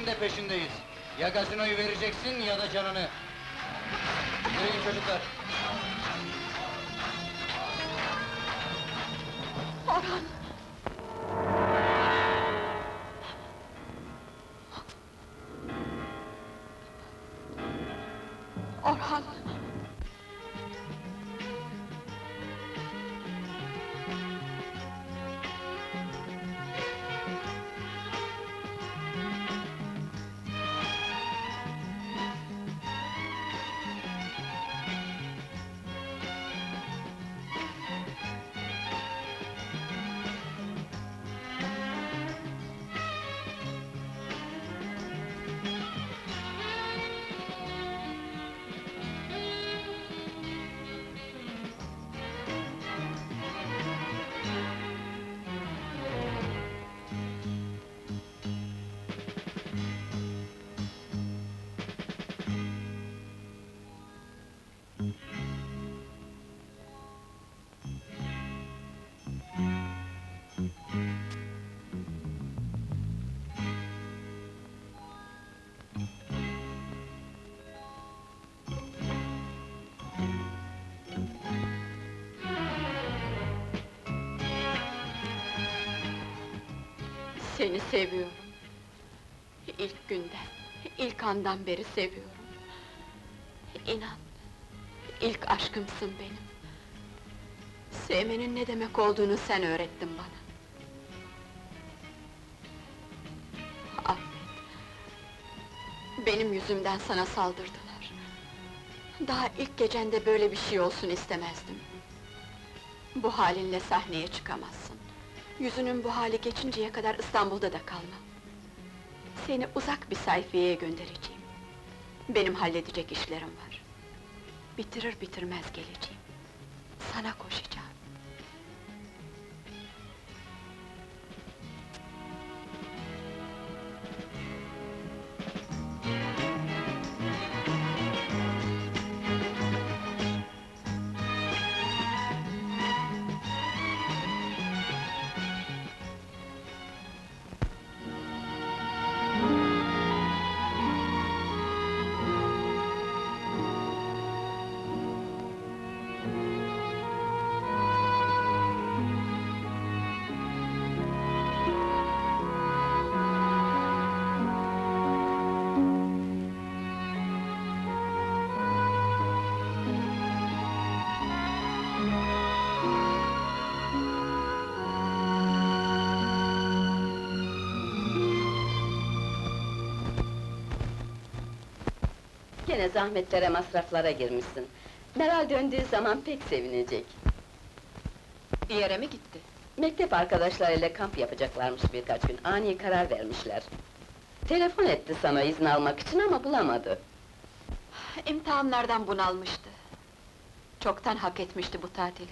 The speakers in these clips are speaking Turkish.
ikimizin de peşindeyiz. Ya gazinoyu vereceksin ya da canını. Yürüyün çocuklar. Orhan! Orhan! Seni seviyorum. İlk günden, ilk andan beri seviyorum. İnan, ilk aşkımsın benim. Sevmenin ne demek olduğunu sen öğrettin bana. Affet. Benim yüzümden sana saldırdılar. Daha ilk gecende böyle bir şey olsun istemezdim. Bu halinle sahneye çıkamazsın. Yüzünün bu hali geçinceye kadar İstanbul'da da kalmam. Seni uzak bir sayfiyeye göndereceğim. Benim halledecek işlerim var. Bitirir bitirmez geleceğim. Sana koşacağım. Gene zahmetlere, masraflara girmişsin. Meral döndüğü zaman pek sevinecek. Bir yere mi gitti? Mektep arkadaşlarıyla kamp yapacaklarmış birkaç gün, ani karar vermişler. Telefon etti sana izin almak için ama bulamadı. İmtihanlardan bunalmıştı. Çoktan hak etmişti bu tatili.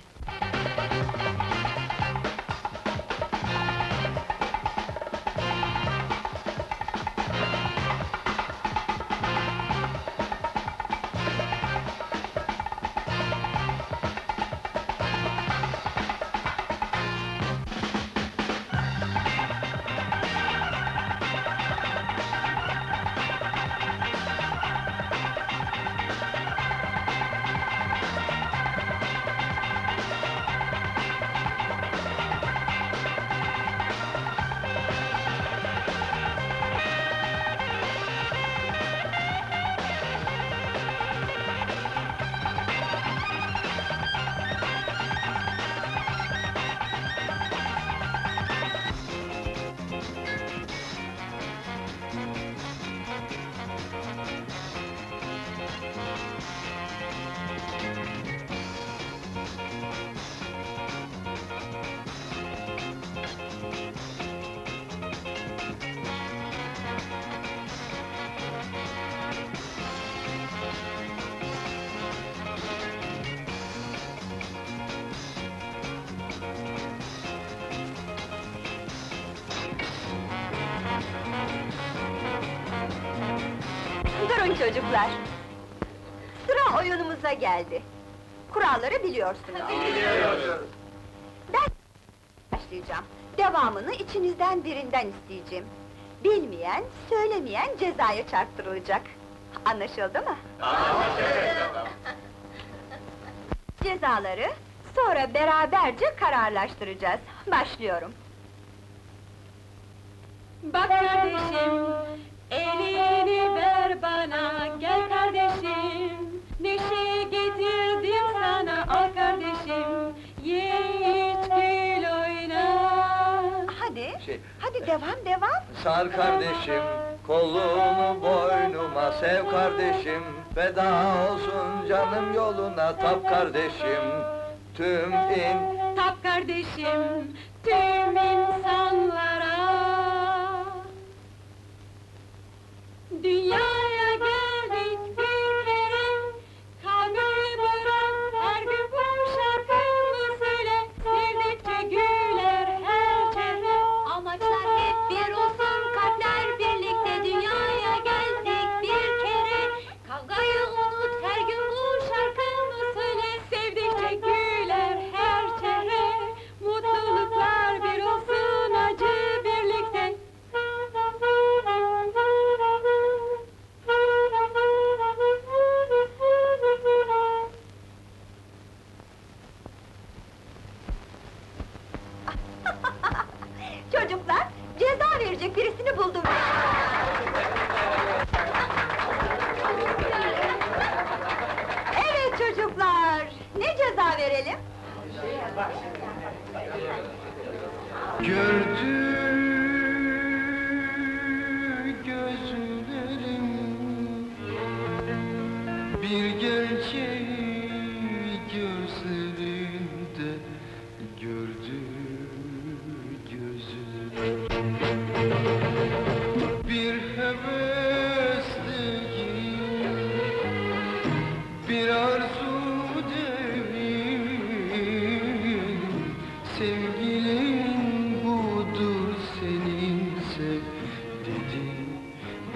Durun çocuklar. Sıra oyunumuza geldi. Kuralları biliyorsunuz. Ben başlayacağım. Devamını içinizden birinden isteyeceğim. Bilmeyen, söylemeyen cezaya çarptırılacak. Anlaşıldı mı? Cezaları sonra beraberce kararlaştıracağız. Başlıyorum. Bak kardeşim, elini ver bana, gel kardeşim. Neşe getirdim sana, al kardeşim. Ye iç gül oyna. Hadi, Şey, hadi devam devam. Sar kardeşim, kolunu boynuma sev kardeşim Feda olsun canım yoluna tap kardeşim Tüm in Tap kardeşim, tüm insanlara. Birisini buldum. Evet çocuklar, ne ceza verelim? Gördü gözlerim Bir gerçeği Bir arzu değil Sevgilin budur seninse dedi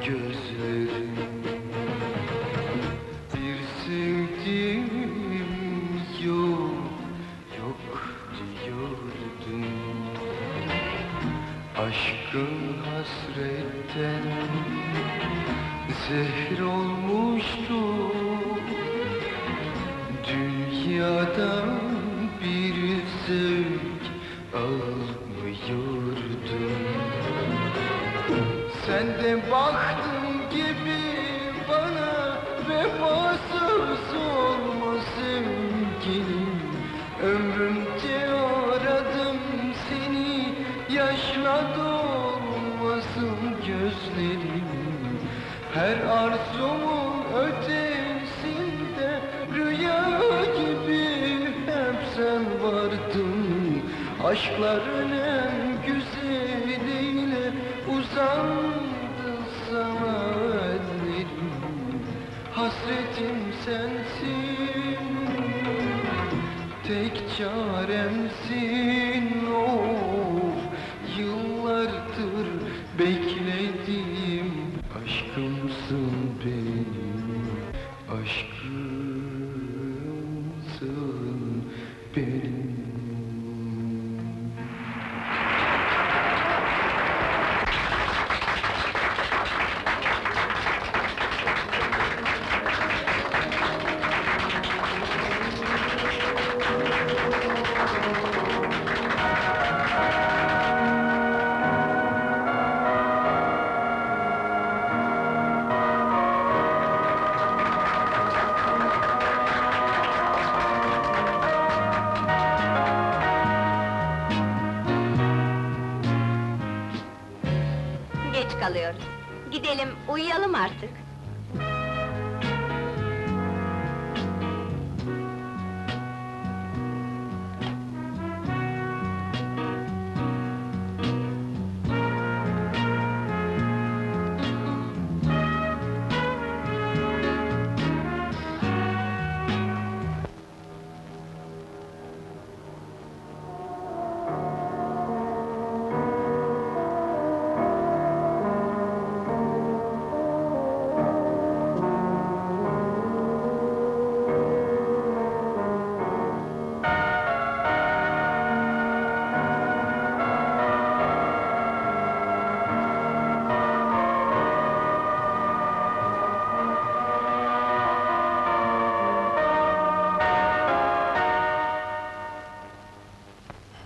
gözlerim Bir sevdiğim yok yok diyordun. Aşkın hasretten zehir olmuştu Dünyadan bir zevk almıyordum. Sen de baktın vardın Aşkların en güzeliyle uzandı sana ellerim Hasretim sensin. Tek çaremsin. Of Yıllardır bekledim kalıyoruz. Gidelim, uyuyalım artık.